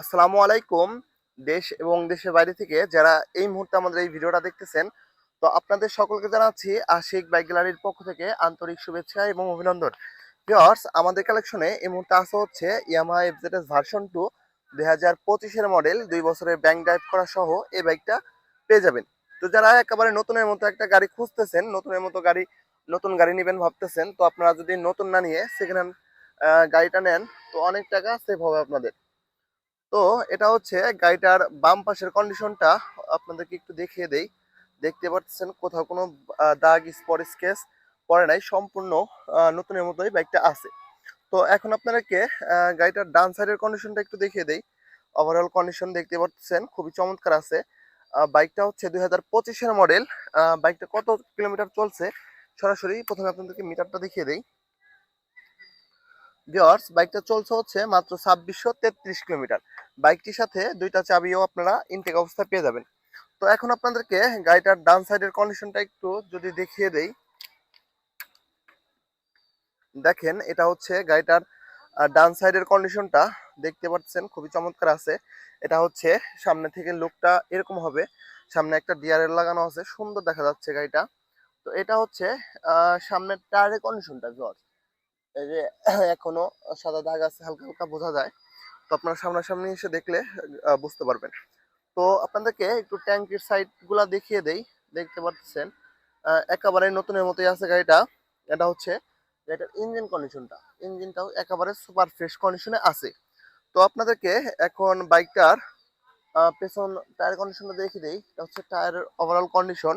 আসসালামু আলাইকুম, দেশ এবং দেশের বাইরে থেকে যারা এই মুহূর্তে আমাদের এই ভিডিওটা দেখতেছেন, তো আপনাদের সকলকে জানাচ্ছি আশিক বাইক গ্যালারির পক্ষ থেকে আন্তরিক শুভেচ্ছা এবং অভিনন্দন। ভিওর্স আমাদের কালেকশনে এই মুহূর্তে আসা হচ্ছে ইয়ামাহা এফজেডএস ভার্সন টু দুই হাজার পঁচিশের মডেল দুই বছরের ব্যাংক ড্রাইভ করা সহ এই বাইকটা পেয়ে যাবেন। তো যারা একেবারে নতুনের মতো একটা গাড়ি খুঁজতেছেন, নতুনের মতো গাড়ি, নতুন গাড়ি নেবেন ভাবতেছেন, তো আপনারা যদি নতুন না নিয়ে সেকেন্ড হ্যান্ড গাড়িটা নেন, তো অনেক টাকা সেভ হবে আপনাদের। তো এটা হচ্ছে গাড়িটার বাম পাশের কন্ডিশনটা আপনাদেরকে একটু দেখিয়ে দেই। দেখতে পাচ্ছেন কোথাও কোনো দাগ, স্পট, স্কেচ পরে নাই, সম্পূর্ণ নতুনের মতোই বাইকটা আছে। তো এখন আপনাদেরকে গাড়িটার ডান সাইডের কন্ডিশনটা একটু দেখিয়ে দেই। ওভারঅল কন্ডিশন দেখতে পাচ্ছেন, খুবই চমৎকার আছে। বাইকটা হচ্ছে দুই হাজার পঁচিশের মডেল বাইকটা কত কিলোমিটার চলছে? সরাসরি প্রথমে আপনাদেরকে মিটারটা দেখিয়ে দেই। ভিওর্স বাইকটা চলছে হচ্ছে মাত্র ছাব্বিশশো তেত্রিশ কিলোমিটার। বাইকটির সাথে দুইটা চাবিও আপনারা ইনটেক অবস্থায় পেয়ে যাবেন। তো এখন আপনাদেরকে গাড়িটার ডান সাইডের কন্ডিশনটা একটু যদি দেখিয়ে দেই। দেখেন, এটা হচ্ছে গাড়িটার ডান সাইডের কন্ডিশনটা দেখতে পাচ্ছেন, খুবই চমৎকার আছে। এটা হচ্ছে সামনে থেকে লুকটা এরকম হবে। সামনে একটা ডিআরএল লাগানো আছে, সুন্দর দেখা যাচ্ছে গাড়িটা। তো এটা হচ্ছে সামনের টায়ারের কন্ডিশনটা ভিওর্স এই যে এখনও সাদা দাগ আছে, হালকা হালকা বোঝা যায়। তো আপনারা সামনাসামনি এসে দেখলে বুঝতে পারবেন। তো আপনাদেরকে একটু ট্যাঙ্কির সাইডগুলা দেখিয়ে দেই। দেখতে পাচ্ছেন একেবারে নতুনের মতোই আছে গাড়িটা। এটা হচ্ছে এটার ইঞ্জিন কন্ডিশনটা। ইঞ্জিনটাও একেবারে সুপার ফ্রেশ কন্ডিশনে আছে। তো আপনাদেরকে এখন বাইকটার পেছন টায়ার কন্ডিশনটা দেখিয়ে দেই। এটা হচ্ছে টায়ারের ওভারঅল কন্ডিশন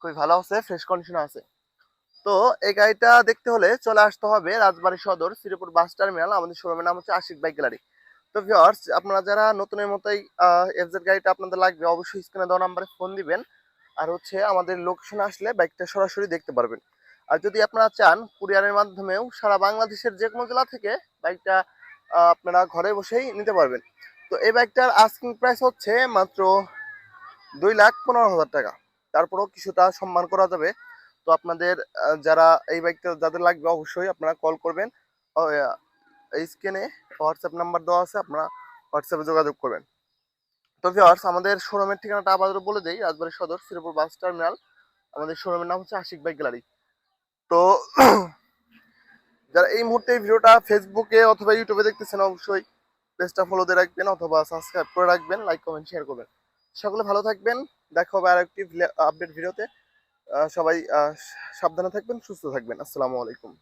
খুবই ভালো আছে ফ্রেশ কন্ডিশনে আছে। তো এই গাড়িটা দেখতে হলে চলে আসতে হবে রাজবাড়ী সদর শ্রীপুর বাস টার্মিনাল। আমাদের শোরুমের নাম হচ্ছে আশিক বাইক গ্যালারি। তো ভিউয়ার্স, আপনারা যারা নতুনের মতোই এফজেড গাড়িটা আপনাদের লাগবে, অবশ্যই স্ক্রিনে দেওয়া নাম্বারে ফোন দিবেন। আর হচ্ছে আমাদের লোকেশনে আসলে বাইকটা সরাসরি দেখতে পারবেন। আর যদি আপনারা চান, কুরিয়ারের মাধ্যমেও সারা বাংলাদেশের যে কোনো জেলা থেকে বাইকটা আপনারা ঘরে বসেই নিতে পারবেন। তো এই বাইকটার আস্কিং প্রাইস হচ্ছে মাত্র দুই লাখ পনেরো হাজার টাকা। তারপরেও কিছুটা সম্মান করা যাবে। তো আপনাদের যারা এই বাইকটা যাদের লাগবে অবশ্যই আপনারা কল করবেন। এই স্ক্রিনে হোয়াটসঅ্যাপ নাম্বার দেওয়া আছে, আপনারা হোয়াটসঅ্যাপে যোগাযোগ করবেন। তো ভিওয়ার্স আমাদের শোরুমের ঠিকানাটা আবার বলে দেই, রাজবাড়ী সদর, শ্রীপুর বাস টার্মিনাল আমাদের শোরুমের নাম হচ্ছে আশিক বাইক গ্যালারি তো যারা এই মুহূর্তে এই ভিডিওটা ফেসবুকে অথবা ইউটিউবে দেখতেছেন, অবশ্যই পেজটা ফলো দিয়ে রাখবেন অথবা সাবস্ক্রাইব করে রাখবেন লাইক কমেন্ট শেয়ার করবেন। সকলে ভালো থাকবেন, দেখা হবে আর একটি আপডেট ভিডিওতে। সবাই সাবধানে থাকবেন সুস্থ থাকবেন। আসসালামু আলাইকুম।